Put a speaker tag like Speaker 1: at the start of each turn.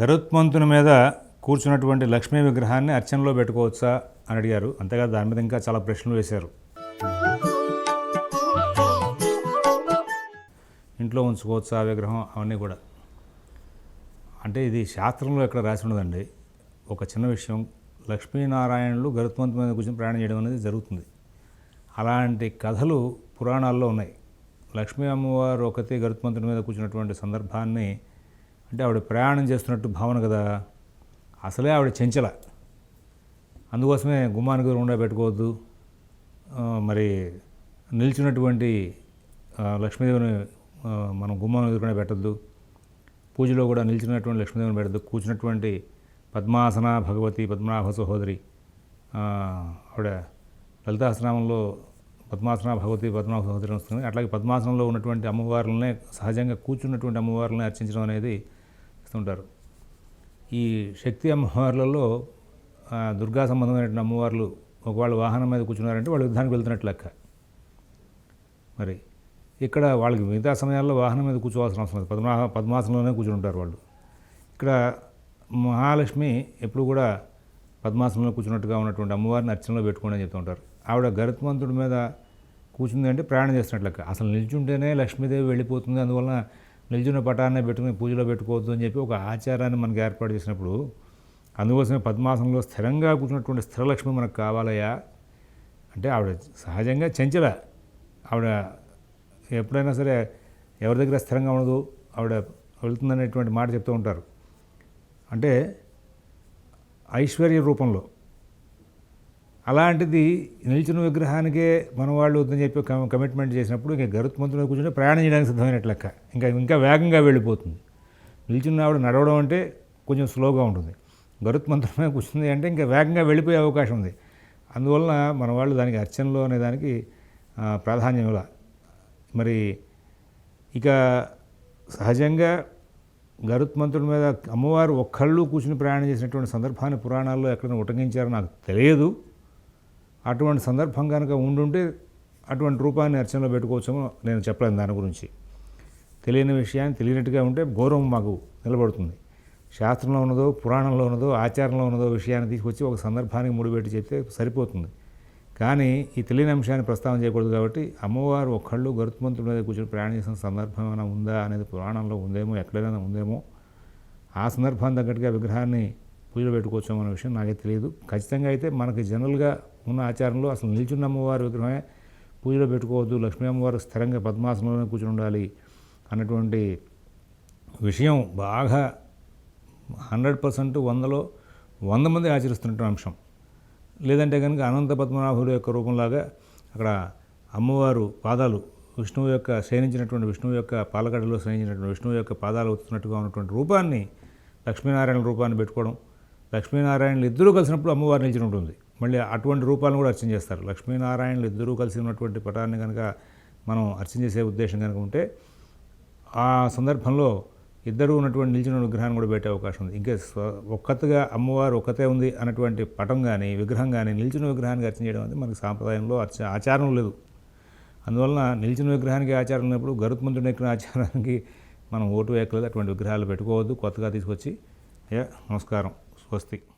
Speaker 1: గరుత్మంతుని మీద కూర్చున్నటువంటి లక్ష్మీ విగ్రహాన్ని అర్చనలో పెట్టుకోవచ్చా అని అడిగారు. అంతేకాదు దాని మీద ఇంకా చాలా ప్రశ్నలు వేశారు. ఇంట్లో ఉంచుకోవచ్చా ఆ విగ్రహం? అవన్నీ కూడా. అంటే ఇది శాస్త్రంలో ఎక్కడ రాసి ఉండదండి. ఒక చిన్న విషయం. లక్ష్మీనారాయణులు గరుత్మంతు మీద కూర్చొని ప్రయాణం చేయడం అనేది జరుగుతుంది. అలాంటి కథలు పురాణాల్లో ఉన్నాయి. లక్ష్మీ అమ్మవారు ఒకతే గరుత్మంతుడి మీద కూర్చున్నటువంటి సందర్భాన్ని అంటే ఆవిడ ప్రయాణం చేస్తున్నట్టు భావన కదా. అసలే ఆవిడ చెంచల. అందుకోసమే గుమ్మానికి ఎదురుగుండా పెట్టుకోవద్దు. మరి నిలిచినటువంటి లక్ష్మీదేవిని మనం గుమ్మం ఎదుర్కొనే పెట్టద్దు. పూజలో కూడా నిలిచినటువంటి లక్ష్మీదేవిని పెట్టద్దు. కూర్చున్నటువంటి పద్మాసన భగవతి పద్మనాభ సహోదరి ఆవిడ లలితాసనామంలో పద్మాసన భగవతి పద్మనాభ సహోదరి వస్తుంది అట్లాగే పద్మాసనంలో ఉన్నటువంటి అమ్మవార్లనే సహజంగా కూర్చున్నటువంటి అమ్మవార్లని అర్చించడం అనేది ఇస్తుంటారు ఈ శక్తి అమ్మవార్లలో దుర్గా సంబంధమైనటువంటి అమ్మవార్లు ఒకవేళ వాహనం మీద కూర్చున్నారంటే వాళ్ళు యుద్ధానికి వెళ్తున్నట్లు లెక్క. మరి ఇక్కడ వాళ్ళకి మిగతా సమయాల్లో వాహనం మీద కూర్చోవాల్సిన అవసరం లేదు. పద్మా పద్మాసనంలోనే కూర్చుని ఉంటారు వాళ్ళు. ఇక్కడ మహాలక్ష్మి ఎప్పుడు కూడా పద్మాసనంలో కూర్చున్నట్టుగా ఉన్నటువంటి అమ్మవారిని అర్చనలో పెట్టుకోండి అని చెప్తుంటారు ఆవిడ గరుత్మంతుడి మీద కూర్చుంది అంటే ప్రయాణం చేస్తున్నట్లు లెక్క. అసలు నిల్చుంటేనే లక్ష్మీదేవి వెళ్ళిపోతుంది. అందువలన నిల్చున్న పటాన్ని పెట్టుకుని పూజలో పెట్టుకోవద్దు అని చెప్పి ఒక ఆచారాన్ని మనకి ఏర్పాటు చేసినప్పుడు అందుకోసమే పద్మాసనంలో స్థిరంగా కూర్చున్నటువంటి స్థిరలక్ష్మి మనకు కావాలయా అంటే ఆవిడ సహజంగా చంచల. ఆవిడ ఎప్పుడైనా సరే ఎవరి దగ్గర స్థిరంగా ఉండదు ఆవిడ వెళుతుందనేటువంటి మాట చెప్తూ ఉంటారు. అంటే ఐశ్వర్య రూపంలో అలాంటిది నిల్చున్న విగ్రహానికే మన వాళ్ళు వద్దని చెప్పి కమిట్మెంట్ చేసినప్పుడు ఇంకా గరుత్మంతుడు కూర్చుంటే ప్రయాణం చేయడానికి సిద్ధమైనట్లు లెక్క. ఇంకా ఇంకా వేగంగా వెళ్ళిపోతుంది. నిల్చున్న ఆవిడ నడవడం అంటే కొంచెం స్లోగా ఉంటుంది. గరుత్మంతుడి మీద కూర్చుంది అంటే ఇంకా వేగంగా వెళ్ళిపోయే అవకాశం ఉంది. అందువలన మన వాళ్ళు దానికి అర్చనలో అనే దానికి ప్రాధాన్యం ఇలా. మరి ఇక సహజంగా గరుత్మంతుడి మీద అమ్మవారు ఒక్కళ్ళు కూర్చుని ప్రయాణం చేసినటువంటి సందర్భాన్ని పురాణాల్లో ఎక్కడైనా ఉటంకించారో నాకు తెలియదు. అటువంటి సందర్భం కనుక ఉండుంటే అటువంటి రూపాన్ని అర్చనలో పెట్టుకోవచ్చేమో నేను చెప్పలేను దాని గురించి. తెలియని విషయాన్ని తెలియనట్టుగా ఉంటే గౌరవం మాకు నిలబడుతుంది. శాస్త్రంలో ఉన్నదో పురాణంలో ఉన్నదో ఆచారంలో ఉన్నదో విషయాన్ని తీసుకొచ్చి ఒక సందర్భానికి ముడిపెట్టి చెప్తే సరిపోతుంది. కానీ ఈ తెలియని అంశాన్ని ప్రస్తావన చేయకూడదు కాబట్టి అమ్మవారు ఒక్కళ్ళు గరుత్మంతుడి మీద కూర్చొని ప్రయాణం చేసిన సందర్భం ఏమైనా ఉందా అనేది పురాణంలో ఉందేమో ఎక్కడైనా ఉందేమో ఆ సందర్భాన్ని తగ్గట్టుగా విగ్రహాన్ని పూజలో పెట్టుకోవచ్చు అనే విషయం నాకే తెలియదు ఖచ్చితంగా అయితే మనకి జనరల్గా ఉన్న ఆచారంలో అసలు నిల్చున్న అమ్మవారి విగ్రహమే పూజలో పెట్టుకోవద్దు లక్ష్మీ అమ్మవారు స్థిరంగా పద్మాసనంలోనే కూర్చుని ఉండాలి అన్నటువంటి విషయం బాగా హండ్రెడ్ పర్సెంట్ వందలో వంద మంది ఆచరిస్తున్నటువంటి అంశం. లేదంటే కనుక అనంత పద్మనాభుడు యొక్క రూపంలాగా అక్కడ అమ్మవారు పాదాలు విష్ణువు యొక్క శయనించినటువంటి విష్ణువు యొక్క పాలగడలో శయనించినటువంటి విష్ణువు యొక్క పాదాలు వస్తున్నట్టుగా ఉన్నటువంటి రూపాన్ని లక్ష్మీనారాయణ రూపాన్ని పెట్టుకోవడం లక్ష్మీనారాయణలు ఇద్దరూ కలిసినప్పుడు అమ్మవారు నిలిచి ఉంటుంది. మళ్ళీ అటువంటి రూపాలను కూడా అర్చన చేస్తారు. లక్ష్మీనారాయణలు ఇద్దరూ కలిసి ఉన్నటువంటి పటాన్ని కనుక మనం అర్చన చేసే ఉద్దేశం కనుక ఉంటే ఆ సందర్భంలో ఇద్దరు ఉన్నటువంటి నిలిచిన విగ్రహాన్ని కూడా పెట్టే అవకాశం ఉంది. ఇంకా స్వ ఒక్కతిగా అమ్మవారు ఒక్కతే ఉంది అన్నటువంటి పటం కానీ విగ్రహం కానీ నిలిచిన విగ్రహానికి అర్చన చేయడం అనేది మనకి సాంప్రదాయంలో అర్చ ఆచారం లేదు. అందువలన నిలిచిన విగ్రహానికి ఆచారం లేనప్పుడు గరుత్మంతుడు ఎక్కిన ఆచారానికి మనం ఓటు వేయకలేదు అటువంటి విగ్రహాలు పెట్టుకోవద్దు. కొత్తగా తీసుకొచ్చి అయ్యా నమస్కారం. first thing